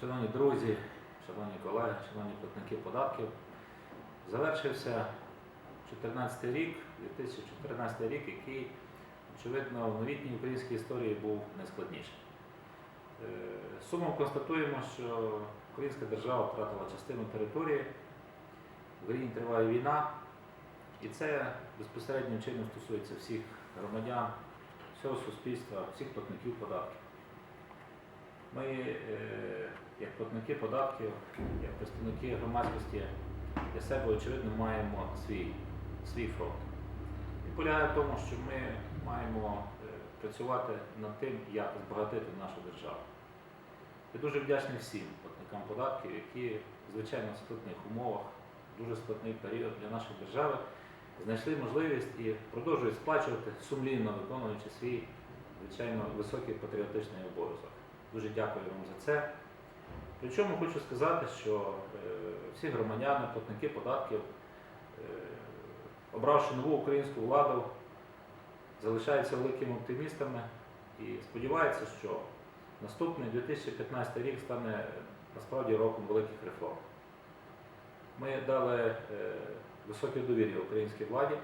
Шановні друзі, шановні колеги, шановні платники податків, завершився 14 рік, 2014 рік, який, очевидно, в новітній українській історії був найскладніший. Е, Сумом констатуємо, що українська держава втратила частину території, в країні триває війна, і це безпосереднім чином стосується всіх громадян, всього суспільства, всіх платників податків. Ми, е, як платники податків, як представники громадськості, для себе, очевидно, маємо свій, свій фронт. Він полягає в тому, що ми маємо е, працювати над тим, як збагатити нашу державу. Я дуже вдячний всім платникам податків, які, звичайно, в складних умовах, дуже складний період для нашої держави, знайшли можливість і продовжують сплачувати, сумлінно виконуючи свій, звичайно, високий патріотичний обов'язок. Дуже дякую вам за це. Причому хочу сказати, що е, всі громадяни, платники податків, е, обравши нову українську владу, залишаються великими оптимістами і сподіваються, що наступний 2015 рік стане насправді роком великих реформ. Ми дали е, високе довір'я українській владі.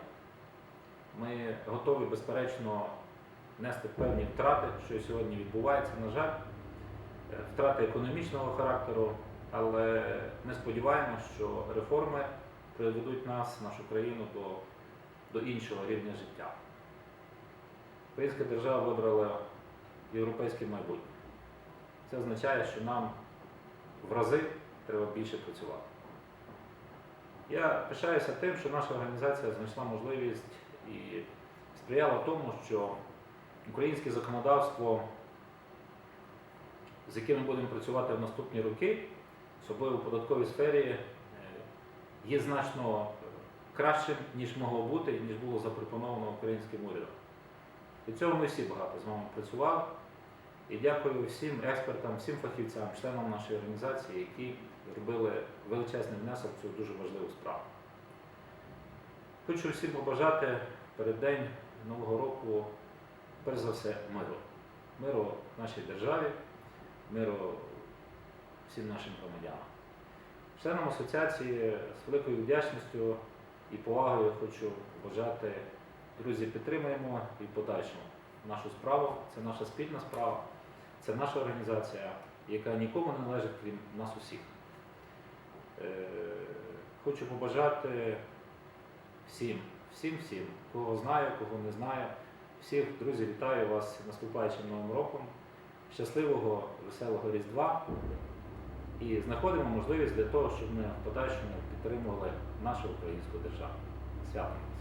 Ми готові, безперечно, нести певні втрати, що сьогодні відбувається, на жаль, втрати економічного характеру, але ми сподіваємося, що реформи приведуть нас, нашу країну до, до іншого рівня життя. Українська держава вибрала європейське майбутнє. Це означає, що нам в рази треба більше працювати. Я пишаюся тим, що наша організація знайшла можливість і сприяла тому, що українське законодавство, з яким ми будемо працювати в наступні роки, особливо в податковій сфері, е, є значно кращим, ніж могло бути, ніж було запропоновано українським урядом. Для цього ми всі багато з вами працювали. І дякую всім експертам, всім фахівцям, членам нашої організації, які зробили величезний внесок в цю дуже важливу справу. Хочу всім побажати перед день Нового року, перш за все, миру. Миру нашій державі, миру всім нашим громадянам. Членам асоціації з великою вдячністю і повагою хочу побажати, друзі, підтримуємо і подальшому нашу справу. Це наша спільна справа, це наша організація, яка нікому не належить, крім нас усіх. Е, Хочу побажати всім, всім, всім, кого знаю, кого не знаю. Всіх, друзі, вітаю вас наступаючим новим роком. Щасливого, веселого Різдва. І знаходимо можливість для того, щоб ми в подальшому підтримували нашу українську державу. Свято нас!